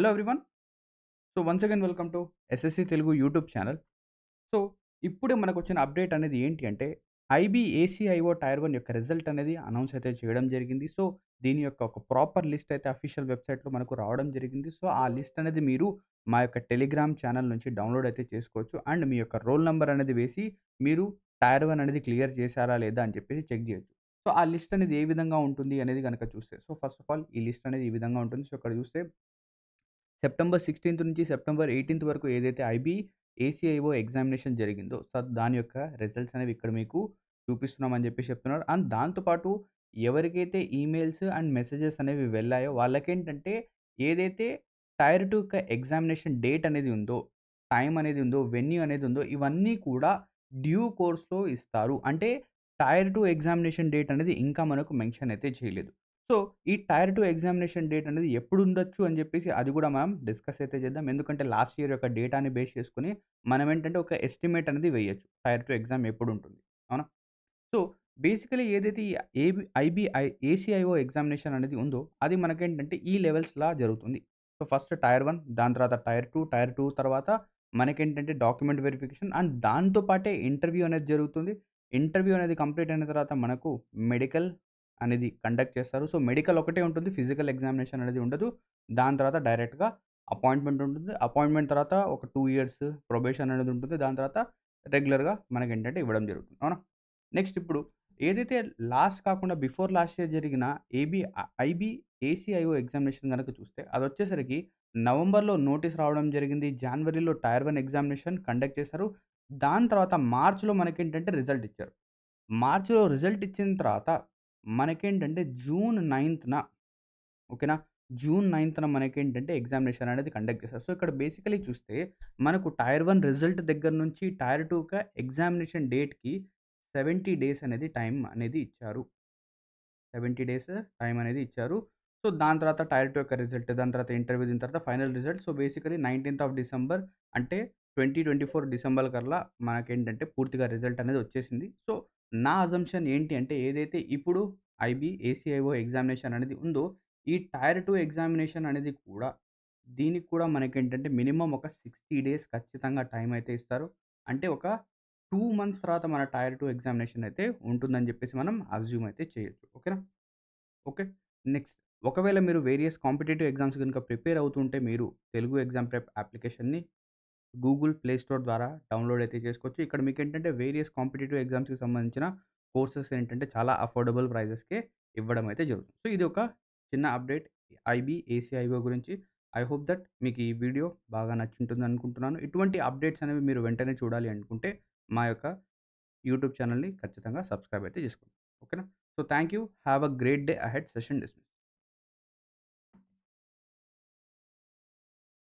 Hello everyone so once again welcome to SSC Telugu YouTube channel so ఇప్పుడే మనకు వచ్చిన update అనేది ఏంటి అంటే ఐబీఏసీఐఓ టైర్ వన్ యొక్క రిజల్ట్ అనేది అనౌన్స్ అయితే చేయడం జరిగింది. సో దీని యొక్క ఒక ప్రాపర్ లిస్ట్ అయితే అఫీషియల్ వెబ్సైట్లో మనకు రావడం జరిగింది. సో ఆ లిస్ట్ అనేది మీరు మా యొక్క టెలిగ్రామ్ ఛానల్ నుంచి డౌన్లోడ్ అయితే చేసుకోవచ్చు. అండ్ మీ యొక్క రోల్ నెంబర్ అనేది వేసి మీరు టైర్ వన్ అనేది క్లియర్ చేశారా లేదా అని చెప్పేసి చెక్ చేయొచ్చు. సో ఆ లిస్ట్ అనేది ఏ విధంగా ఉంటుంది అనేది కనుక చూస్తే. సో ఫస్ట్ ఆఫ్ ఆల్ ఈ లిస్ట్ అనేది ఈ విధంగా ఉంటుంది. సో ఇక్కడ చూస్తే సెప్టెంబర్ సిక్స్టీన్త్ నుంచి సెప్టెంబర్ ఎయిటీన్త్ వరకు ఏదైతే ఐబీ ఏసీఐఓ ఎగ్జామినేషన్ జరిగిందో సో దాని యొక్క రిజల్ట్స్ అనేవి ఇక్కడ మీకు చూపిస్తున్నామని చెప్పి చెప్తున్నారు. అండ్ దాంతోపాటు ఎవరికైతే ఈమెయిల్స్ అండ్ మెసేజెస్ అనేవి వెళ్ళాయో వాళ్ళకేంటంటే ఏదైతే టైర్ టూ యొక్క ఎగ్జామినేషన్ డేట్ అనేది ఉందో టైం అనేది ఉందో వెన్యూ అనేది ఉందో ఇవన్నీ కూడా డ్యూ కోర్స్లో ఇస్తారు. అంటే టైర్ టూ ఎగ్జామినేషన్ డేట్ అనేది ఇంకా మనకు మెన్షన్ అయితే చేయలేదు. సో ఈ టైర్ టూ ఎగ్జామినేషన్ డేట్ అనేది ఎప్పుడు ఉండొచ్చు అని చెప్పేసి అది కూడా మనం డిస్కస్ అయితే చేద్దాం. ఎందుకంటే లాస్ట్ ఇయర్ యొక్క డేటాని బేస్ చేసుకుని మనం ఏంటంటే ఒక ఎస్టిమేట్ అనేది వేయచ్చు. టైర్ టూ ఎగ్జామ్ ఎప్పుడు ఉంటుంది అవునా? సో బేసికలీ ఏదైతే ఈ ఏబి ఐబిఐ ఏసీఐఓ ఎగ్జామినేషన్ అనేది ఉందో అది మనకేంటంటే ఈ లెవెల్స్లా జరుగుతుంది. సో ఫస్ట్ టైర్ వన్ దాని తర్వాత టైర్ టూ టైర్ టూ తర్వాత మనకేంటంటే డాక్యుమెంట్ వెరిఫికేషన్ అండ్ దాంతోపాటే ఇంటర్వ్యూ అనేది జరుగుతుంది. ఇంటర్వ్యూ అనేది కంప్లీట్ అయిన తర్వాత మనకు మెడికల్ అనేది కండక్ట్ చేస్తారు. సో మెడికల్ ఒకటే ఉంటుంది. ఫిజికల్ ఎగ్జామినేషన్ అనేది ఉండదు. దాని తర్వాత డైరెక్ట్గా అపాయింట్మెంట్ ఉంటుంది. అపాయింట్మెంట్ తర్వాత ఒక టూ ఇయర్స్ ప్రొబేషన్ అనేది ఉంటుంది. దాని తర్వాత రెగ్యులర్గా మనకి ఏంటంటే ఇవ్వడం జరుగుతుంది. అవునా? నెక్స్ట్ ఇప్పుడు ఏదైతే లాస్ట్ కాకుండా బిఫోర్ లాస్ట్ ఇయర్ జరిగిన ఏబీ ఐబీ ఏసీఐఓ ఎగ్జామినేషన్ కనుక చూస్తే అది వచ్చేసరికి నవంబర్లో నోటీస్ రావడం జరిగింది. జనవరిలో టైర్ వన్ ఎగ్జామినేషన్ కండక్ట్ చేశారు. దాని తర్వాత మార్చ్లో మనకేంటంటే రిజల్ట్ ఇచ్చారు. మార్చ్లో రిజల్ట్ ఇచ్చిన తర్వాత మనకేంటంటే జూన్ నైన్త్న ఓకేనా? జూన్ నైన్త్న మనకేంటంటే ఎగ్జామినేషన్ అనేది కండక్ట్ చేస్తారు. సో ఇక్కడ బేసికలీ చూస్తే మనకు టైర్ వన్ రిజల్ట్ దగ్గర నుంచి టైర్ టూగా ఎగ్జామినేషన్ డేట్కి సెవెంటీ డేస్ అనేది టైం అనేది ఇచ్చారు. సెవెంటీ డేస్ టైం అనేది ఇచ్చారు. సో దాని తర్వాత టైర్ టూ యొక్క రిజల్ట్ దాని తర్వాత ఇంటర్వ్యూ దీని తర్వాత final result. So basically nineteenth of December అంటే ట్వంటీ ట్వంటీ ఫోర్ డిసెంబర్ కల్లా మనకేంటంటే పూర్తిగా రిజల్ట్ అనేది వచ్చేసింది. సో నా అజంప్షన్ ఏంటి అంటే ఏదైతే ఇప్పుడు ఐబీ ఏసీఐఓ ఎగ్జామినేషన్ అనేది ఉందో ఈ టైర్ టూ ఎగ్జామినేషన్ అనేది కూడా దీనికి కూడా మనకేంటంటే మినిమం ఒక సిక్స్టీ డేస్ ఖచ్చితంగా టైం అయితే ఇస్తారు. అంటే ఒక టూ మంత్స్ తర్వాత మన టైర్ టూ ఎగ్జామినేషన్ అయితే ఉంటుందని చెప్పేసి మనం అజ్యూమ్ అయితే చేయొచ్చు. ఓకేనా? ఓకే. నెక్స్ట్. ఒకవేళ మీరు వేరియస్ కాంపిటేటివ్ ఎగ్జామ్స్ కనుక ప్రిపేర్ అవుతుంటే మీరు తెలుగు ఎగ్జామ్ ప్రెప్ అప్లికేషన్ని గూగుల్ ప్లే స్టోర్ ద్వారా డౌన్లోడ్ అయితే చేసుకోవచ్చు. ఇక్కడ మీకు ఏంటంటే వేరియస్ కాంపిటేటివ్ ఎగ్జామ్స్కి సంబంధించిన కోర్సెస్ ఏంటంటే చాలా అఫోర్డబుల్ ప్రైజెస్కే ఇవ్వడం అయితే జరుగుతుంది. సో ఇది ఒక చిన్న అప్డేట్. ఐబీ ఏసీఐఓ గురించి. ఐ హోప్ దట్ మీకు ఈ వీడియో బాగా నచ్చుంటుంది అనుకుంటున్నాను. ఇటువంటి అప్డేట్స్ అనేవి మీరు వెంటనే చూడాలి అనుకుంటే మా యొక్క యూట్యూబ్ ఛానల్ని ఖచ్చితంగా సబ్స్క్రైబ్ అయితే చేసుకోండి. ఓకేనా? So thank you have a great day ahead. Session dismiss